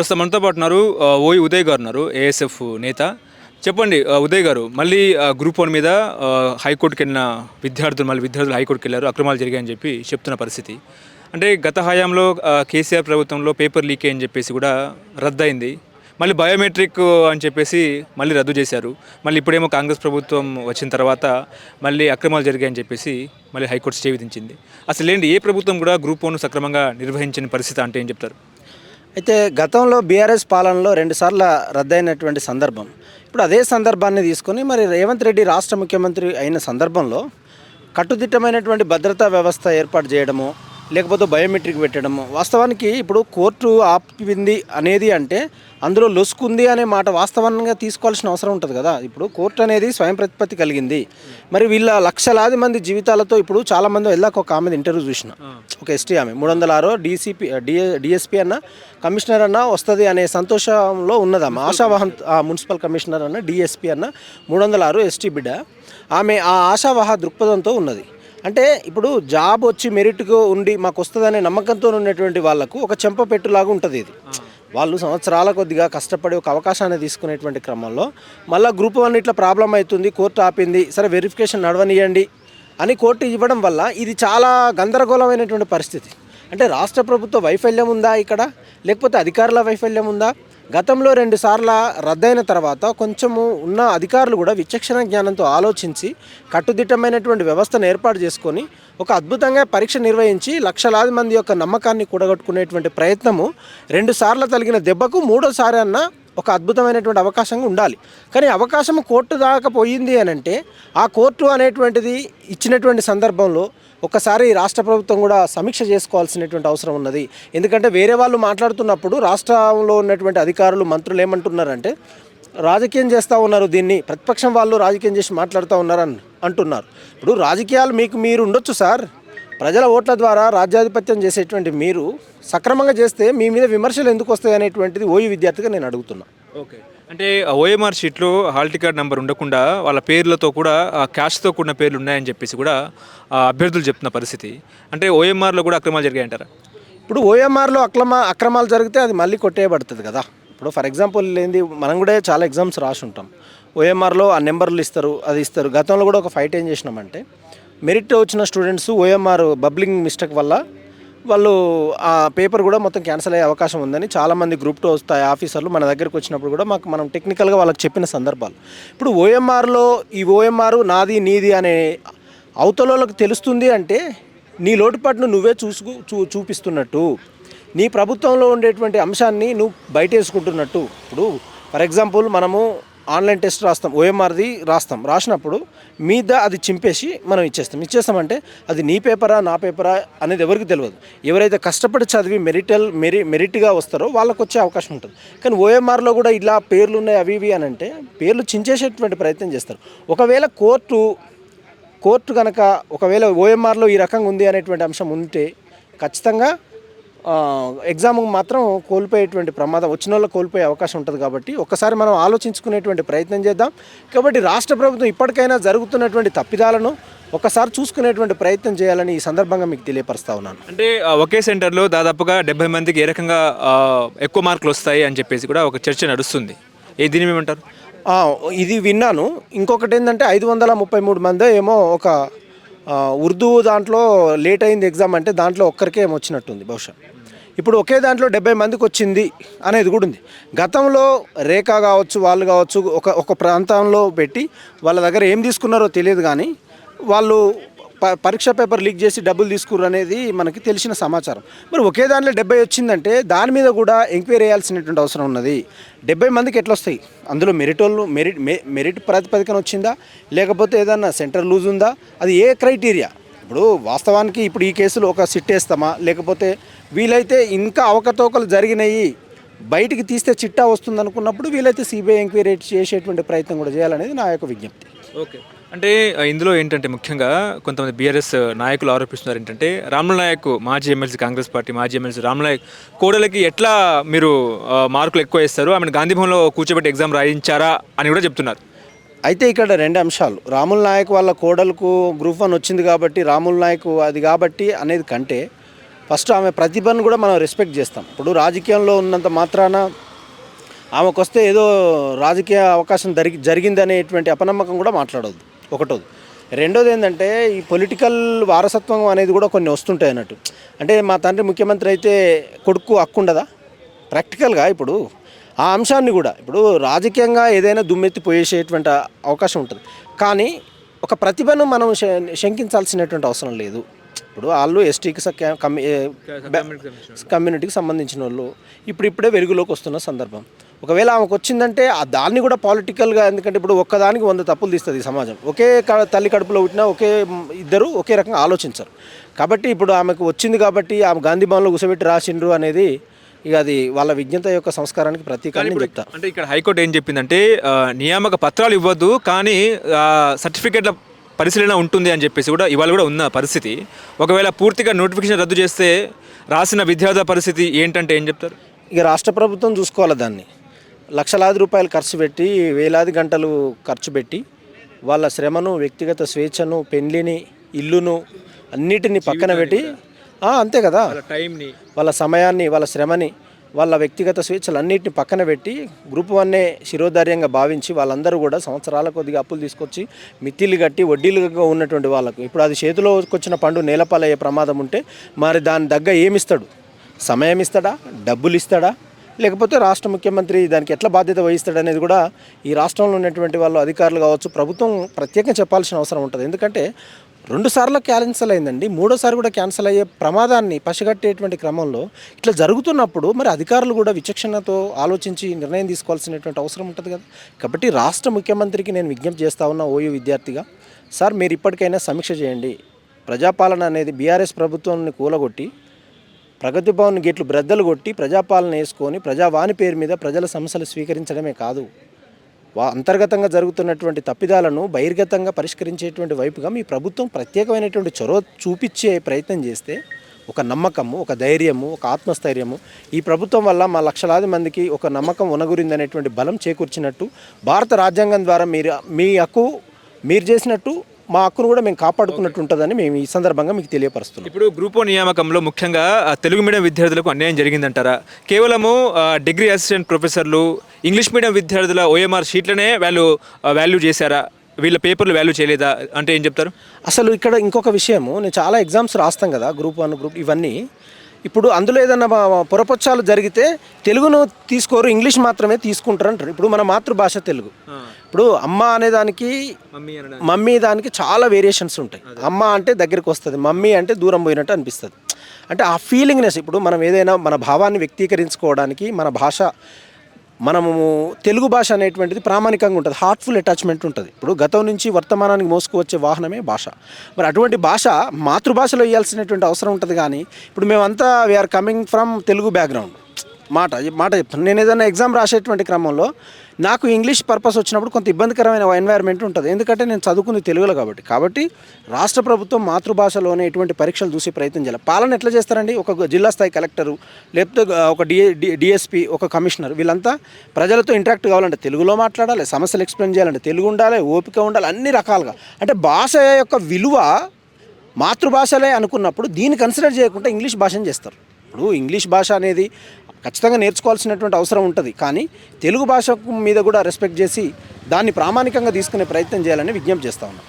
ప్రస్తుతం మనతో పాటు ఉన్నారు ఓయ్ ఓయి ఉదయ్ గారు ఉన్నారు ఏఎస్ఎఫ్ నేత. చెప్పండి ఉదయ్ గారు మళ్ళీ గ్రూప్ వన్ మీద హైకోర్టుకి వెళ్ళిన విద్యార్థులు మళ్ళీ విద్యార్థులు హైకోర్టుకి వెళ్ళారు అక్రమాలు జరిగాయని చెప్పి చెప్తున్న పరిస్థితి. అంటే గత హయాంలో కేసీఆర్ ప్రభుత్వంలో పేపర్ లీక్ అని చెప్పేసి కూడా రద్దయింది. మళ్ళీ బయోమెట్రిక్ అని చెప్పేసి మళ్ళీ రద్దు చేశారు. మళ్ళీ ఇప్పుడేమో కాంగ్రెస్ ప్రభుత్వం వచ్చిన తర్వాత మళ్ళీ అక్రమాలు జరిగాయని చెప్పేసి మళ్ళీ హైకోర్టు స్టే విధించింది. అసలు ఏంటి ఏ ప్రభుత్వం కూడా గ్రూప్ వన్ సక్రమంగా నిర్వహించిన పరిస్థితి అంటే ఏం చెప్తారు? అయితే గతంలో బీఆర్ఎస్ పాలనలో రెండుసార్లు రద్దయినటువంటి సందర్భం. ఇప్పుడు అదే సందర్భాన్ని తీసుకొని మరి రేవంత్ రెడ్డి రాష్ట్ర ముఖ్యమంత్రి అయిన సందర్భంలో కట్టుదిట్టమైనటువంటి భద్రతా వ్యవస్థ ఏర్పాటు చేయడము లేకపోతే బయోమెట్రిక్ పెట్టడము. వాస్తవానికి ఇప్పుడు కోర్టు ఆపింది అనేది అంటే అందులో లొసుకుంది అనే మాట వాస్తవంగా తీసుకోవాల్సిన అవసరం ఉంటుంది కదా. ఇప్పుడు కోర్టు అనేది స్వయం ప్రతిపత్తి కలిగింది. మరి వీళ్ళ లక్షలాది మంది జీవితాలతో ఇప్పుడు చాలామంది వెళ్ళాక ఒక ఆమె ఇంటర్వ్యూ చూసిన. ఒక ఎస్టీ ఆమె. మూడు వందల ఆరో డీసీపీ డిఎస్పీ అన్న కమిషనర్ అన్న వస్తుంది అనే సంతోషంలో ఉన్నదమ్మ. ఆశావాహం ఆ మున్సిపల్ కమిషనర్ అన్న డిఎస్పీ అన్న మూడు వందల ఆరు ఎస్టీ బిడ్డ. ఆమె ఆ ఆశావాహ దృక్పథంతో ఉన్నది. అంటే ఇప్పుడు జాబ్ వచ్చి మెరిట్గా ఉండి మాకు వస్తుందనే నమ్మకంతో ఉన్నటువంటి వాళ్ళకు ఒక చెంప పెట్టులాగా ఉంటుంది ఇది. వాళ్ళు సంవత్సరాల కొద్దిగా కష్టపడి ఒక అవకాశాన్ని తీసుకునేటువంటి క్రమంలో మళ్ళీ గ్రూప్ వన్ ఇట్లా ప్రాబ్లం అవుతుంది కోర్టు ఆపింది సరే వెరిఫికేషన్ నడవనియండి అని కోర్టు ఇవ్వడం వల్ల ఇది చాలా గందరగోళమైనటువంటి పరిస్థితి. అంటే రాష్ట్ర ప్రభుత్వ వైఫల్యం ఉందా ఇక్కడ? లేకపోతే అధికారుల వైఫల్యం ఉందా? గతంలో రెండుసార్ల రద్దయిన తర్వాత కొంచెము ఉన్న అధికారులు కూడా విచక్షణ జ్ఞానంతో ఆలోచించి కట్టుదిట్టమైనటువంటి వ్యవస్థను ఏర్పాటు చేసుకొని ఒక అద్భుతంగా పరీక్ష నిర్వహించి లక్షలాది మంది యొక్క నమ్మకాన్ని కూడగట్టుకునేటువంటి ప్రయత్నము రెండు సార్లు తగిన దెబ్బకు మూడోసారి అన్న ఒక అద్భుతమైనటువంటి అవకాశంగా ఉండాలి. కానీ అవకాశం కోర్టు దాకా పోయింది అని అంటే ఆ కోర్టు అనేటువంటిది ఇచ్చినటువంటి సందర్భంలో ఒకసారి రాష్ట్ర ప్రభుత్వం కూడా సమీక్ష చేసుకోవాల్సినటువంటి అవసరం ఉన్నది. ఎందుకంటే వేరే వాళ్ళు మాట్లాడుతున్నప్పుడు రాష్ట్రంలో ఉన్నటువంటి అధికారులు మంత్రులు ఏమంటున్నారంటే రాజకీయం చేస్తూ ఉన్నారు దీన్ని ప్రతిపక్షం వాళ్ళు రాజకీయం చేసి మాట్లాడుతూ ఉన్నారని అంటున్నారు. ఇప్పుడు రాజకీయాలు మీకు మీరు ఉండొచ్చు సార్. ప్రజల ఓట్ల ద్వారా రాజ్యాధిపత్యం చేసేటువంటి మీరు సక్రమంగా చేస్తే మీ మీద విమర్శలు ఎందుకు వస్తాయి అనేటువంటిది ఓయూ విద్యార్థిగా నేను అడుగుతున్నా. ఓకే. అంటే ఓఎంఆర్ షీట్లో హాల్ టికెట్ నెంబర్ ఉండకుండా వాళ్ళ పేర్లతో కూడా క్యాష్తో కూడిన పేర్లు ఉన్నాయని చెప్పేసి కూడా అభ్యర్థులు చెప్తున్న పరిస్థితి. అంటే ఓఎంఆర్లో కూడా అక్రమాలు జరిగాయంటారా? ఇప్పుడు ఓఎంఆర్లో అక్రమ అక్రమాలు జరిగితే అది మళ్ళీ కొట్టేయబడుతుంది కదా. ఇప్పుడు ఫర్ ఎగ్జాంపుల్ ఏంది మనం కూడా చాలా ఎగ్జామ్స్ రాసి ఉంటాం. ఓఎంఆర్లో ఆ నెంబర్లు ఇస్తారు అది ఇస్తారు. గతంలో కూడా ఒక ఫైట్ ఏం చేసినామంటే మెరిట్ వచ్చిన స్టూడెంట్స్ ఓఎంఆర్ బబ్లింగ్ మిస్టేక్ వల్ల వాళ్ళు ఆ పేపర్ కూడా మొత్తం క్యాన్సిల్ అయ్యే అవకాశం ఉందని చాలామంది గ్రూప్ టూ వస్తాయి ఆఫీసర్లు మన దగ్గరికి వచ్చినప్పుడు కూడా మాకు మనం టెక్నికల్గా వాళ్ళకి చెప్పిన సందర్భాలు. ఇప్పుడు ఓఎంఆర్లో ఈ ఓఎంఆర్ నాది నీది అనే అవతలలోకి తెలుస్తుంది అంటే నీ లోటుపాటును నువ్వే చూసుకు చూ చూపిస్తున్నట్టు. నీ ప్రభుత్వంలో ఉండేటువంటి అంశాన్ని నువ్వు బయట వేసుకుంటున్నట్టు ఇప్పుడు ఫర్ ఎగ్జాంపుల్ మనము ఆన్లైన్ టెస్ట్ రాస్తాం ఓఎంఆర్ది రాస్తాం. రాసినప్పుడు మీద అది చింపేసి మనం ఇచ్చేస్తాం. ఇచ్చేస్తామంటే అది నీ పేపరా నా పేపరా అనేది ఎవరికి తెలియదు ఎవరైతే కష్టపడి చదివి మెరిటల్ మెరి మెరిట్గా వస్తారో వాళ్ళకి వచ్చే అవకాశం ఉంటుంది. కానీ ఓఎంఆర్లో కూడా ఇలా పేర్లు ఉన్నాయి అవి ఇవి అని అంటే పేర్లు చించేసేటువంటి ప్రయత్నం చేస్తారు. ఒకవేళ కోర్టు కోర్టు కనుక ఒకవేళ ఓఎంఆర్లో ఈ రకంగా ఉంది అనేటువంటి అంశం ఉంటే ఖచ్చితంగా ఆ, ఎగ్జామ్ మాత్రం కోల్పోయేటువంటి ప్రమాదం వచ్చిన వాళ్ళు కోల్పోయే అవకాశం ఉంటుంది కాబట్టి ఒకసారి మనం ఆలోచించుకునేటువంటి ప్రయత్నం చేద్దాం. కాబట్టి రాష్ట్ర ప్రభుత్వం ఇప్పటికైనా జరుగుతున్నటువంటి తప్పిదాలను ఒకసారి చూసుకునేటువంటి ప్రయత్నం చేయాలని ఈ సందర్భంగా మీకు తెలియపరుస్తా ఉన్నాను. అంటే ఒకే సెంటర్లో దాదాపుగా డెబ్బై మందికి ఏ రకంగా ఎక్కువ మార్కులు వస్తాయి అని చెప్పేసి కూడా ఒక చర్చ నడుస్తుంది. ఏ దీని ఏమంటారు? ఇది విన్నాను. ఇంకొకటి ఏంటంటే ఐదు వందల ముప్పై మూడు మంది ఏమో ఒక ఉర్దూ దాంట్లో లేట్ అయింది ఎగ్జామ్ అంటే దాంట్లో ఒక్కరికే ఏమో వచ్చినట్టుంది బహుశా. ఇప్పుడు ఒకే దాంట్లో డెబ్బై మందికి వచ్చింది అనేది కూడా ఉంది. గతంలో రేఖ కావచ్చు వాళ్ళు కావచ్చు ఒక ఒక ప్రాంతంలో పెట్టి వాళ్ళ దగ్గర ఏం తీసుకున్నారో తెలియదు కానీ వాళ్ళు ప పరీక్ష పేపర్ లీక్ చేసి డబ్బులు తీసుకుర్రు అనేది మనకి తెలిసిన సమాచారం. మరి ఒకే దాంట్లో డెబ్బై వచ్చిందంటే దాని మీద కూడా ఎంక్వైరీ చేయాల్సినటువంటి అవసరం ఉన్నది. డెబ్బై మందికి ఎట్లా వస్తాయి? అందులో మెరిట్ వాళ్ళు మెరిట్ మె- మెరిట్ ప్రాతిపదికన వచ్చిందా? లేకపోతే ఏదన్నా సెంటర్ లూజ్ ఉందా? అది ఏ క్రైటీరియా? ఇప్పుడు వాస్తవానికి ఇప్పుడు ఈ కేసులో ఒక సిట్ వేస్తామా? లేకపోతే వీలైతే ఇంకా అవకతవకలు జరిగినాయి బయటికి తీస్తే చిట్టా వస్తుంది అనుకున్నప్పుడు వీలైతే సిబిఐ ఎంక్వైరీ చేసేటువంటి ప్రయత్నం కూడా చేయాలనేది నా యొక్క విజ్ఞప్తి. ఓకే. అంటే ఇందులో ఏంటంటే ముఖ్యంగా కొంతమంది బీఆర్ఎస్ నాయకులు ఆరోపిస్తున్నారు ఏంటంటే రాముల నాయక్ మాజీ ఎమ్మెల్సీ కాంగ్రెస్ పార్టీ మాజీ ఎమ్మెల్సీ రాముల నాయక్ కోడలకి ఎట్లా మీరు మార్కులు ఎక్కువ వేస్తారు? ఆమెను గాంధీభవన్లో కూర్చోబెట్టి ఎగ్జామ్ రాయించారా అని కూడా చెప్తున్నారు. అయితే ఇక్కడ రెండు అంశాలు. రాముల్ నాయక్ వాళ్ళ కోడలకు గ్రూప్ వన్ వచ్చింది కాబట్టి రాముల్ నాయక్ అది కాబట్టి అనేది కంటే ఫస్ట్ ఆమె ప్రతిభను కూడా మనం రెస్పెక్ట్ చేస్తాం. ఇప్పుడు రాజకీయంలో ఉన్నంత మాత్రాన ఆమెకు వస్తే ఏదో రాజకీయ అవకాశం జరిగి జరిగిందనేటువంటి అపనమ్మకం కూడా మాట్లాడవద్దు ఒకటోది. రెండోది ఏంటంటే ఈ పొలిటికల్ వారసత్వం అనేది కూడా కొన్ని వస్తుంటాయి అన్నట్టు. అంటే మా తండ్రి ముఖ్యమంత్రి అయితే కొడుకు హక్కు ఉండదా ప్రాక్టికల్గా ఇప్పుడు ఆ అంశాన్ని కూడా ఇప్పుడు రాజకీయంగా ఏదైనా దుమ్మెత్తి పోయేసేటువంటి అవకాశం ఉంటుంది. కానీ ఒక ప్రతిభను మనం శంకించాల్సినటువంటి అవసరం లేదు. ఇప్పుడు వాళ్ళు ఎస్టీకి కమ్యూనిటీకి సంబంధించిన వాళ్ళు ఇప్పుడు ఇప్పుడే వెలుగులోకి వస్తున్న సందర్భం. ఒకవేళ ఆమెకు వచ్చిందంటే ఆ దాన్ని కూడా పాలిటికల్గా ఎందుకంటే ఇప్పుడు ఒక్కదానికి వంద తప్పులు తీస్తుంది సమాజం. ఒకే తల్లి కడుపులో పుట్టినా ఒకే ఇద్దరు ఒకే రకంగా ఆలోచించరు. కాబట్టి ఇప్పుడు ఆమెకు వచ్చింది కాబట్టి ఆమె గాంధీ భవన్లో కూర్చోబెట్టి రాసిండ్రు అనేది ఇక అది వాళ్ళ విజ్ఞత యొక్క సంస్కారానికి ప్రతీక అని నేను చెప్తా. అంటే ఇక్కడ హైకోర్టు ఏం చెప్పిందంటే నియామక పత్రాలు ఇవ్వద్దు కానీ సర్టిఫికేట్ల పరిశీలన ఉంటుంది అని చెప్పేసి కూడా ఇవాళ కూడా ఉన్న పరిస్థితి. ఒకవేళ పూర్తిగా నోటిఫికేషన్ రద్దు చేస్తే రాసిన విద్యార్థుల పరిస్థితి ఏంటంటే ఏం చెప్తారు? ఇక రాష్ట్ర ప్రభుత్వం చూసుకోవాలి దాన్ని. లక్షలాది రూపాయలు ఖర్చు పెట్టి వేలాది గంటలు ఖర్చు పెట్టి వాళ్ళ శ్రమను వ్యక్తిగత స్వేచ్ఛను పెళ్ళిని ఇల్లును అన్నిటిని పక్కన పెట్టి అంతే కదా. టైంని వాళ్ళ సమయాన్ని వాళ్ళ శ్రమని వాళ్ళ వ్యక్తిగత స్వేచ్ఛలు అన్నిటిని పక్కన పెట్టి గ్రూప్ వన్నే శిరోధార్యంగా భావించి వాళ్ళందరూ కూడా సంవత్సరాల కొద్దిగా అప్పులు తీసుకొచ్చి మిత్తిలు కట్టి వడ్డీలుగా ఉన్నటువంటి వాళ్ళకు. ఇప్పుడు అది చేతిలోకి వచ్చిన పండు నేలపాలయ్యే ప్రమాదం ఉంటే మరి దాని దగ్గర ఏమిస్తాడు? సమయం ఇస్తాడా? డబ్బులు ఇస్తాడా? లేకపోతే రాష్ట్ర ముఖ్యమంత్రి దానికి ఎట్లా బాధ్యత వహిస్తాడు అనేది కూడా ఈ రాష్ట్రంలో ఉన్నటువంటి వాళ్ళు అధికారులు కావచ్చు ప్రభుత్వం ప్రత్యేకంగా చెప్పాల్సిన అవసరం ఉంటుంది. ఎందుకంటే రెండు సార్లు క్యాన్సిల్ అయిందండి. మూడోసారి కూడా క్యాన్సిల్ అయ్యే ప్రమాదాన్ని పసిగట్టేటువంటి క్రమంలో ఇట్లా జరుగుతున్నప్పుడు మరి అధికారులు కూడా విచక్షణతో ఆలోచించి నిర్ణయం తీసుకోవాల్సినటువంటి అవసరం ఉంటుంది కదా. కాబట్టి రాష్ట్ర ముఖ్యమంత్రికి నేను విజ్ఞప్తి చేస్తా ఉన్న ఓయూ విద్యార్థిగా. సార్ మీరు ఇప్పటికైనా సమీక్ష చేయండి. ప్రజాపాలన అనేది బీఆర్ఎస్ ప్రభుత్వాన్ని కూలగొట్టి ప్రగతి భవన్ గేట్లు బ్రద్దలు కొట్టి ప్రజాపాలన వేసుకొని ప్రజావాణి పేరు మీద ప్రజల సమస్యలు స్వీకరించడమే కాదు. అంతర్గతంగా జరుగుతున్నటువంటి తప్పిదాలను బహిర్గతంగా పరిష్కరించేటువంటి వైపుగా మీ ప్రభుత్వం ప్రత్యేకమైనటువంటి చొరవ చూపించే ప్రయత్నం చేస్తే ఒక నమ్మకము ఒక ధైర్యము ఒక ఆత్మస్థైర్యము ఈ ప్రభుత్వం వల్ల మా లక్షలాది మందికి ఒక నమ్మకం ఉనగురిందనేటువంటి బలం చేకూర్చినట్టు భారత రాజ్యాంగం ద్వారా మీరు మీ హక్కు మీరు చేసినట్టు మా హక్కును కూడా మేము కాపాడుకున్నట్టు ఉంటుందని మేము ఈ సందర్భంగా మీకు తెలియపరుస్తున్నాం. ఇప్పుడు గ్రూప్ నియామకంలో ముఖ్యంగా తెలుగు మీడియం విద్యార్థులకు అన్యాయం జరిగిందంటారా? కేవలము డిగ్రీ అసిస్టెంట్ ప్రొఫెసర్లు ఇంగ్లీష్ మీడియం విద్యార్థుల ఓఎంఆర్ షీట్లనే వాళ్ళు వాల్యూ చేశారా? వీళ్ళ పేపర్లు వాల్యూ చేయలేదా? అంటే ఏం చెప్తారు? అసలు ఇక్కడ ఇంకొక విషయము నేను చాలా ఎగ్జామ్స్ రాస్తాం కదా గ్రూప్ వన్ గ్రూప్ ఇవన్నీ. ఇప్పుడు అందులో ఏదైనా పొరపక్షాలు జరిగితే తెలుగును తీసుకోరు ఇంగ్లీష్ మాత్రమే తీసుకుంటారు అంటారు ఇప్పుడు మన మాతృభాష తెలుగు. ఇప్పుడు అమ్మ అనే దానికి మమ్మీ దానికి. చాలా వేరియేషన్స్ ఉంటాయి. అమ్మ అంటే దగ్గరికి వస్తుంది మమ్మీ అంటే దూరం పోయినట్టు అనిపిస్తుంది. అంటే ఆ ఫీలింగ్నెస్ ఇప్పుడు మనం ఏదైనా మన భావాన్ని వ్యక్తీకరించుకోవడానికి మన భాష మనము తెలుగు భాష అనేటువంటిది ప్రామాణికంగా ఉంటుంది. హార్ట్ఫుల్ అటాచ్మెంట్ ఉంటుంది. ఇప్పుడు గతం నుంచి వర్తమానానికి మోసుకువచ్చే వాహనమే భాష. మరి అటువంటి భాష మాతృభాషలో ఇవ్వాల్సినటువంటి అవసరం ఉంటుంది కానీ ఇప్పుడు మేమంతా we're coming from Telugu background మాట మాట చెప్తాను నేను ఏదైనా ఎగ్జామ్ రాసేటువంటి క్రమంలో నాకు ఇంగ్లీష్ పర్పస్ వచ్చినప్పుడు కొంత ఇబ్బందికరమైన ఎన్వైర్న్మెంట్ ఉంటుంది. ఎందుకంటే నేను చదువుకుంది తెలుగులో కాబట్టి. కాబట్టి రాష్ట్ర ప్రభుత్వం మాతృభాషలోనే ఎటువంటి పరీక్షలు చూసే ప్రయత్నం చేయాలి. పాలన ఎట్లా చేస్తారండి? ఒక జిల్లా స్థాయి కలెక్టరు లేకపోతే ఒక డిఏ డిఎస్పీ ఒక కమిషనర్ వీళ్ళంతా ప్రజలతో ఇంటరాక్ట్ కావాలంటే తెలుగులో మాట్లాడాలి సమస్యలు ఎక్స్ప్లెయిన్ చేయాలంటే తెలుగు ఉండాలి ఓపిక ఉండాలి అన్ని రకాలుగా. అంటే భాష యొక్క విలువ మాతృభాషలే అనుకున్నప్పుడు దీన్ని కన్సిడర్ చేయకుండా ఇంగ్లీష్ భాషను చేస్తారు. ఇప్పుడు ఇంగ్లీష్ భాష అనేది ఖచ్చితంగా నేర్చుకోవాల్సినటువంటి అవసరం ఉంటుంది. కానీ తెలుగు భాష మీద కూడా రెస్పెక్ట్ చేసి దాన్ని ప్రామాణికంగా తీసుకునే ప్రయత్నం చేయాలని విజ్ఞప్తి చేస్తా ఉన్నాం.